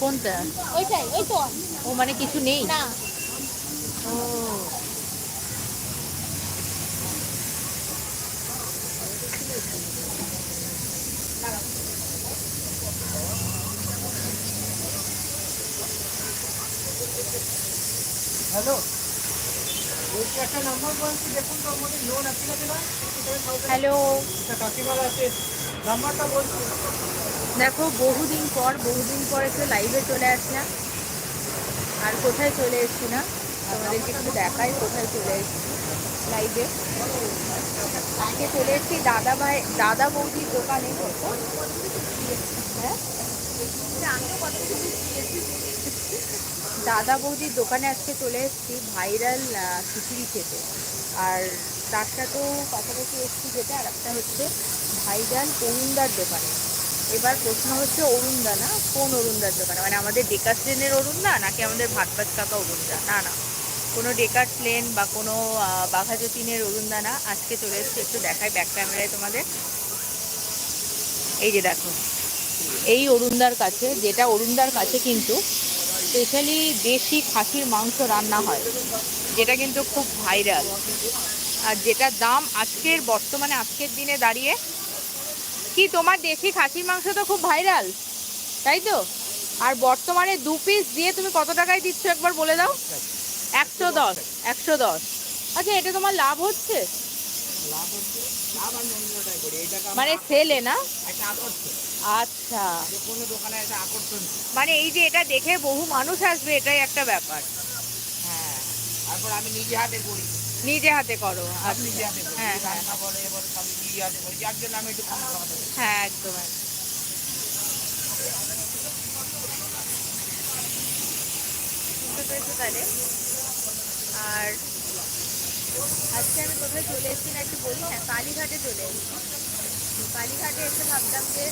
কোনটা? ওইটাই ওই তো ও মানে কিছু নেই? না। ও। হ্যালো? একটা নাম্বার বলছি দেখুন তো আমাদের লোন আছে না হ্যালো? একটা কাকিমার আছে। দেখো, বহুদিন পর বহুদিন পর একটু লাইভে চলে আসলাম আর কোথায় চলে এসছি না? তোমাদেরকে একটু দেখাই, কোথায় চলে এসছি লাইভে আজকে চলে এসছি দাদা ভাই, দাদা বৌদির দোকানে। হ্যাঁ। দাদা বৌদির দোকানে আজকে চলে এসেছি ভাইরাল খিচুড়ি খেতে। আর তার সাথেও পাশাপাশি এসেছি যেটা, আর একটা হচ্ছে ভাইরাল অরুণদার দোকানে। এবার প্রশ্ন হচ্ছে অরুণদা না? কোন অরুণদার দোকানে? মানে আমাদের ডেকার ট্রেনের অরুণদা নাকি আমাদের ভাটপাত কাকা অরুণদা? না না। কোনো ডেকার প্লেন বা কোনো বাঘাযতীনের অরুণদা না? আজকে চলে এসেছি একটু দেখাই ব্যাক ক্যামেরায় তোমাদের। এই যে দেখো, এই অরুণদার কাছে, যেটা অরুণদার কাছে কিন্তু স্পেশালি দেশি খাসির মাংস রান্না হয়, যেটা কিন্তু খুব ভাইরাল আর যেটা দাম আজকের, বর্তমানে আজকের দিনে দাঁড়িয়ে কি তোমার দেশি খাসির মাংস তো খুব ভাইরাল তাই তো? আর বর্তমানে দু পিস দিয়ে তুমি কত টাকায় দিচ্ছ একবার বলে দাও? একশো দশ একশো দশ। আচ্ছা এটা তোমার লাভ হচ্ছে? মানে সেলে না? আচ্ছা। মানে এই যে এটা দেখে বহু মানুষ আসবে এটাই একটা ব্যাপার। হ্যাঁ নিজে হাতে করি। নিজে হাতে করো সব আচ্ছা। হ্যাঁ হ্যাঁ। হ্যাঁ আর আজকে আমি কোথায় চলে এসেছি না একটু বলি? হ্যাঁ কালীঘাটে চলে এসেছি। কালীঘাটে এসে ভাবলাম যে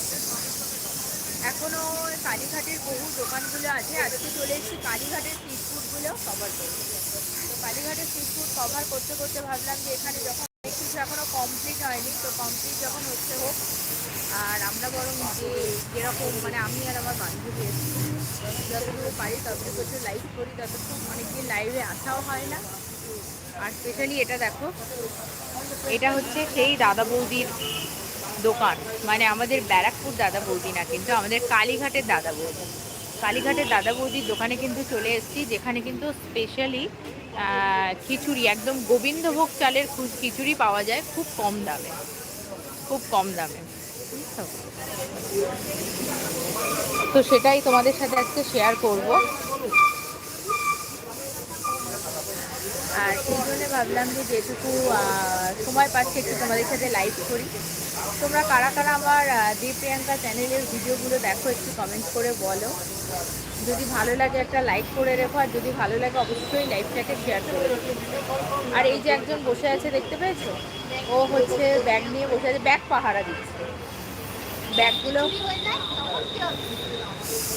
এখনও কালীঘাটের বহু দোকানগুলো আছে। আজকে চলে এসেছি কালীঘাটের স্ট্রিট ফুডগুলো কভার করতে। তো কালীঘাটের স্ট্রিট ফুড কভার করতে করতে ভাবলাম যে এখানে যখন কিছু এখনও কমপ্লিট হয়নি, তো কমপ্লিট যখন হচ্ছে হোক, আর আমরা বরং যে যেরকম মানে আমি আর আমার বান্ধবী এসেছি যতটুকু পারি ততটুকু একটু লাইভ করি ততটুকু অনেকদিন লাইভে আসাও হয় না। আর স্পেশালি এটা দেখো, এটা হচ্ছে সেই দাদা বৌদির দোকান মানে আমাদের ব্যারাকপুর দাদা বৌদি না, কিন্তু আমাদের কালীঘাটের দাদা বৌদি। কালীঘাটের দাদা বৌদির দোকানে কিন্তু চলে এসেছি, যেখানে কিন্তু স্পেশালি খিচুড়ি, একদম গোবিন্দভোগ চালের খিচুড়ি পাওয়া যায় খুব কম দামে খুব কম দামে? তো সেটাই তোমাদের সাথে আজকে শেয়ার করব আর সেই জন্য ভাবলাম যে যেটুকু সময় পাচ্ছি একটু তোমাদের সাথে লাইভ করি। তোমরা কারা কারা আমার দেব প্রিয়াঙ্কা চ্যানেলের ভিডিওগুলো দেখো একটু কমেন্ট করে বলো। যদি ভালো লাগে একটা লাইক করে রেখো, আর যদি ভালো লাগে অবশ্যই লাইভটাকে শেয়ার করে আর এই যে একজন বসে আছে, দেখতে পেয়েছ? ও হচ্ছে ব্যাগ নিয়ে বসে আছে ব্যাগ পাহারা দিচ্ছে। ব্যাগগুলো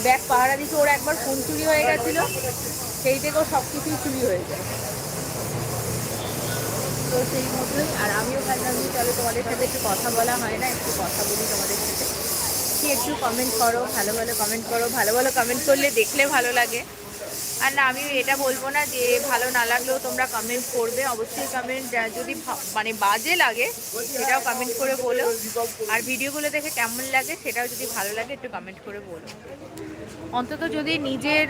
ব্যাগ পাহারা দিচ্ছে, ওর একবার ফোন চুরি হয়ে গেছিল। সেই থেকেও সব কিছুই চুরি হয়ে যায়। তো সেই মতোই। আর আমিও ভাবলাম চলো তোমাদের সাথে একটু কথা বলা হয় না, একটু কথা বলি তোমাদের সাথে। কি একটু কমেন্ট করো, ভালো ভালো কমেন্ট করো, ভালো ভালো কমেন্ট করলে দেখলে ভালো লাগে। আর না আমি এটা বলব না যে ভালো না লাগলেও তোমরা কমেন্ট করবে। অবশ্যই কমেন্ট যদি মানে বাজে লাগে, সেটাও কমেন্ট করে বলো। আর ভিডিওগুলো দেখে কেমন লাগে, সেটাও যদি ভালো লাগে, একটু কমেন্ট করে বলো। অন্তত যদি নিজের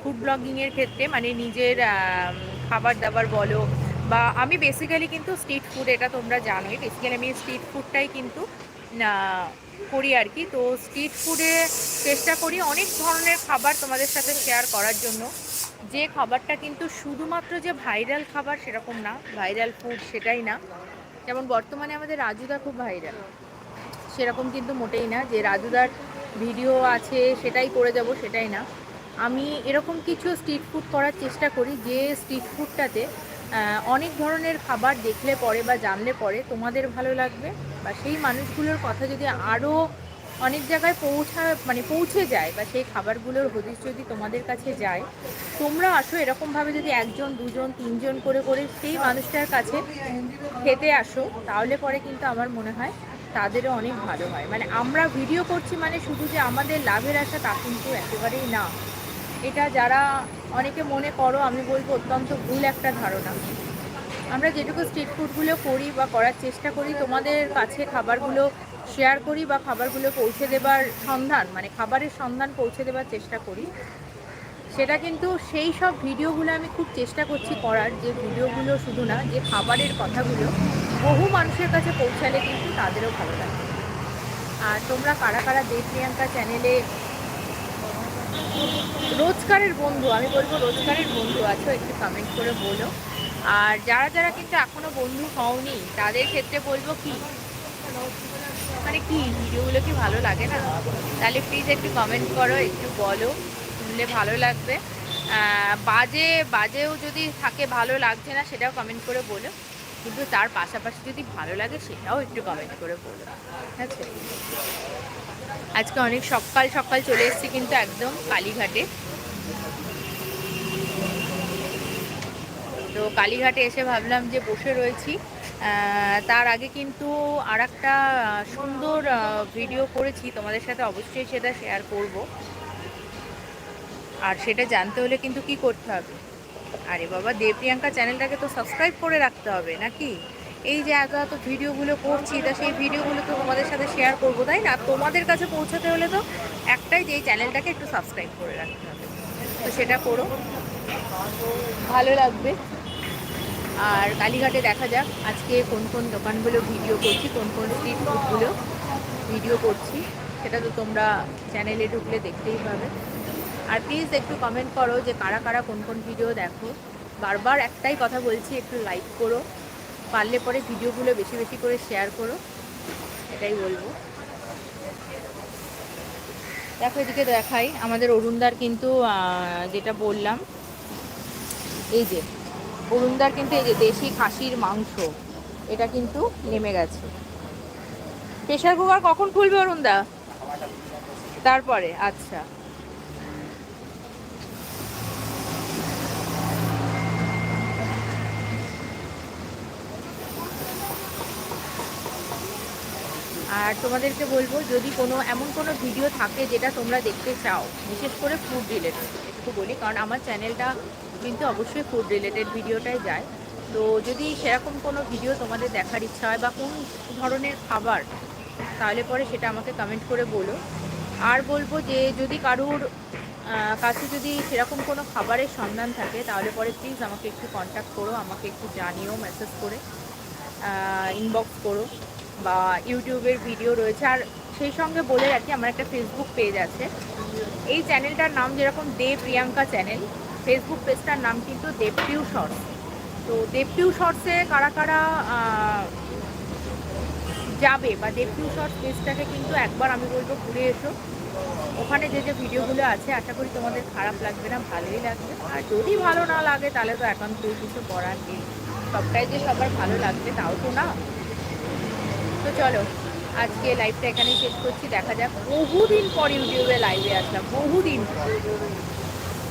ফুড ব্লগিংয়ের ক্ষেত্রে মানে নিজের খাবার দাবার বলো বা আমি বেসিক্যালি কিন্তু স্ট্রিট ফুড এটা তোমরা জানোই বেসিক্যালি আমি স্ট্রিট ফুডটাই কিন্তু করি আর কি। তো স্ট্রিট ফুডে চেষ্টা করি অনেক ধরনের খাবার তোমাদের সাথে শেয়ার করার জন্য। যে খাবারটা কিন্তু শুধুমাত্র যে ভাইরাল খাবার সেরকম না ভাইরাল ফুড সেটাই না। যেমন বর্তমানে আমাদের রাজুদা খুব ভাইরাল সেরকম কিন্তু মোটেই না, যে রাজুদার ভিডিও আছে, সেটাই করে যাব, সেটাই না। আমি এরকম কিছু স্ট্রিট ফুড করার চেষ্টা করি, যে স্ট্রিট ফুডটাতে অনেক ধরনের খাবার দেখলে পরে বা জানলে পরে তোমাদের ভালো লাগবে বা সেই মানুষগুলোর কথা যদি আরও অনেক জায়গায় পৌঁছা মানে পৌঁছে যায় বা সেই খাবারগুলোর হদিশ যদি তোমাদের কাছে যায়, তোমরা আসো এরকমভাবে যদি একজন, দুজন, তিনজন করে করে সেই মানুষটার কাছে খেতে আসো, তাহলে পরে কিন্তু আমার মনে হয় তাদেরও অনেক ভালো হয়। মানে আমরা ভিডিও করছি মানে শুধু যে আমাদের লাভের আশা তা কিন্তু একেবারেই না। এটা যারা অনেকে মনে করো, আমি বলব অত্যন্ত ভুল একটা ধারণা। আমরা যেটুকু স্ট্রিট ফুডগুলো করি বা করার চেষ্টা করি, তোমাদের কাছে খাবারগুলো শেয়ার করি বা খাবারগুলো পৌঁছে দেবার সন্ধান মানে খাবারের সন্ধান পৌঁছে দেবার চেষ্টা করি। সেটা কিন্তু সেই সব ভিডিওগুলো আমি খুব চেষ্টা করছি করার, যে ভিডিওগুলো শুধু না, যে খাবারের কথাগুলো বহু মানুষের কাছে পৌঁছালে কিন্তু তাদেরও ভালো লাগে। আর তোমরা কারা কারা দেব প্রিয়াঙ্কা চ্যানেলে রোজকারের বন্ধু, আমি বলব রোজকারের বন্ধু আছো, একটু কমেন্ট করে বলো। আর যারা যারা কিন্তু এখনও বন্ধু হওনি, তাদের ক্ষেত্রে বলব কি? মানে কি, ভিডিওগুলো কি ভালো লাগে না? তাহলে প্লিজ একটু কমেন্ট করো, একটু বলো, শুনলে ভালো লাগবে। বাজে, বাজেও যদি থাকে ভালো লাগছে না, সেটাও কমেন্ট করে বলো। কিন্তু তার পাশাপাশি যদি ভালো লাগে, সেটাও একটু কমেন্ট করে বলো। ঠিক আছে আজকে অনেক সকাল সকাল চলে এসেছি কিন্তু একদম কালীঘাটে। তো কালীঘাটে এসে ভাবলাম যে বসে রয়েছি। তার আগে কিন্তু আর একটা সুন্দর ভিডিও করেছি। তোমাদের সাথে অবশ্যই সেটা শেয়ার করব। আর সেটা জানতে হলে কিন্তু কি করতে হবে? আরে বাবা, দেবপ্রিয়াঙ্কা চ্যানেলটাকে তো সাবস্ক্রাইব করে রাখতে হবে নাকি? এই যে এত এত ভিডিওগুলো করছি, তা সেই ভিডিওগুলো তো তোমাদের সাথে শেয়ার করব, তাই না? তোমাদের কাছে পৌঁছাতে হলে তো একটাই যে এই চ্যানেলটাকে একটু সাবস্ক্রাইব করে রাখতে হবে। তো সেটা করো। ভালো লাগবে। আর কালীঘাটে দেখা যাক আজকে কোন কোন দোকানগুলো ভিডিও করছি, কোন কোন স্ট্রিট ফুডগুলো ভিডিও করছি। সেটা তো তোমরা চ্যানেলে ঢুকলে দেখতেই পাবে। আর প্লিজ একটু কমেন্ট করো যে কারা কারা কোন কোন ভিডিও দেখো। বারবার একটাই কথা বলছি, একটু লাইক করো। পারলে পরে ভিডিওগুলো বেশি বেশি করে শেয়ার করো। এটাই বলব। দেখো, এদিকে দেখাই। আমাদের অরুণদার কিন্তু যেটা বললাম, এই যে অরুণদার কিন্তু এই যে দেশি খাসির মাংস, এটা কিন্তু নেমে গেছে। প্রেশার কুকার কখন খুলবে অরুণদা তারপরে আচ্ছা। আর তোমাদেরকে বলব, যদি কোনো, এমন কোনো ভিডিও থাকে যেটা তোমরা দেখতে চাও, বিশেষ করে ফুড রিলেটেড একটু বলি, কারণ আমার চ্যানেলটা কিন্তু অবশ্যই ফুড রিলেটেড ভিডিওটাই যায়। তো যদি সেরকম কোনো ভিডিও তোমাদের দেখার ইচ্ছা হয় বা কোন ধরনের খাবার, তাহলে পরে সেটা আমাকে কমেন্ট করে বলো। আর বলব যে, যদি কারুর কাছে যদি সেরকম কোনো খাবারের সন্ধান থাকে, তাহলে পরে প্লিজ আমাকে একটু কন্ট্যাক্ট করো, আমাকে একটু জানিও মেসেজ করে ইনবক্স করো। বা ইউটিউবের ভিডিও রয়েছে। আর সেই সঙ্গে বলে রাখি, আমার একটা ফেসবুক পেজ আছে। এই চ্যানেলটার নাম যেরকম দে প্রিয়াঙ্কা চ্যানেল ফেসবুক পেজটার নাম কিন্তু দেবটিউ শর্টস তো দেবটিউ শর্টসে কারা কারা যাবে বা দেবটিউ শর্টস পেজটাকে কিন্তু একবার আমি বলব ঘুরে এসো। ওখানে যে যে ভিডিওগুলো আছে, আশা করি তোমাদের খারাপ লাগবে না, ভালোই লাগবে। আর যদি ভালো না লাগে, তাহলে তো একান্তই কিছু করার নেই। সবটাই যে সবার ভালো লাগবে, তাও তো না। তো চলো, আজকে লাইভটা এখানেই শেষ করছি, দেখা যাক বহুদিন পর ইউটিউবে লাইভে আসলাম, বহুদিন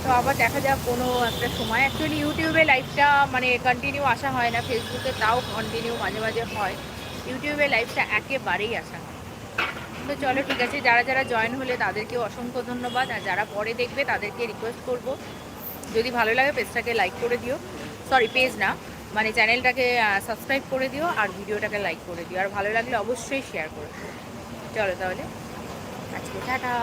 তো আবার দেখা যাক কোনো একটা সময়। অ্যাকচুয়ালি ইউটিউবে লাইভটা মানে কন্টিনিউ আসা হয় না ফেসবুকে তাও কন্টিনিউ মাঝে মাঝে হয়। ইউটিউবে লাইভটা একেবারেই আসা হয়। তো চলো, ঠিক আছে, যারা যারা জয়েন হলে তাদেরকেও অসংখ্য ধন্যবাদ। আর যারা পরে দেখবে, তাদেরকে রিকোয়েস্ট করব। যদি ভালো লাগে পেজটাকে লাইক করে দিও। সরি পেজ না। মানে চ্যানেলটাকে সাবস্ক্রাইব করে দিও আর ভিডিওটাকে লাইক করে দিও। আর ভালো লাগলে অবশ্যই শেয়ার করে। দিও চলো তাহলে আজকে টাটা।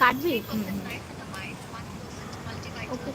কাটবি? ওকে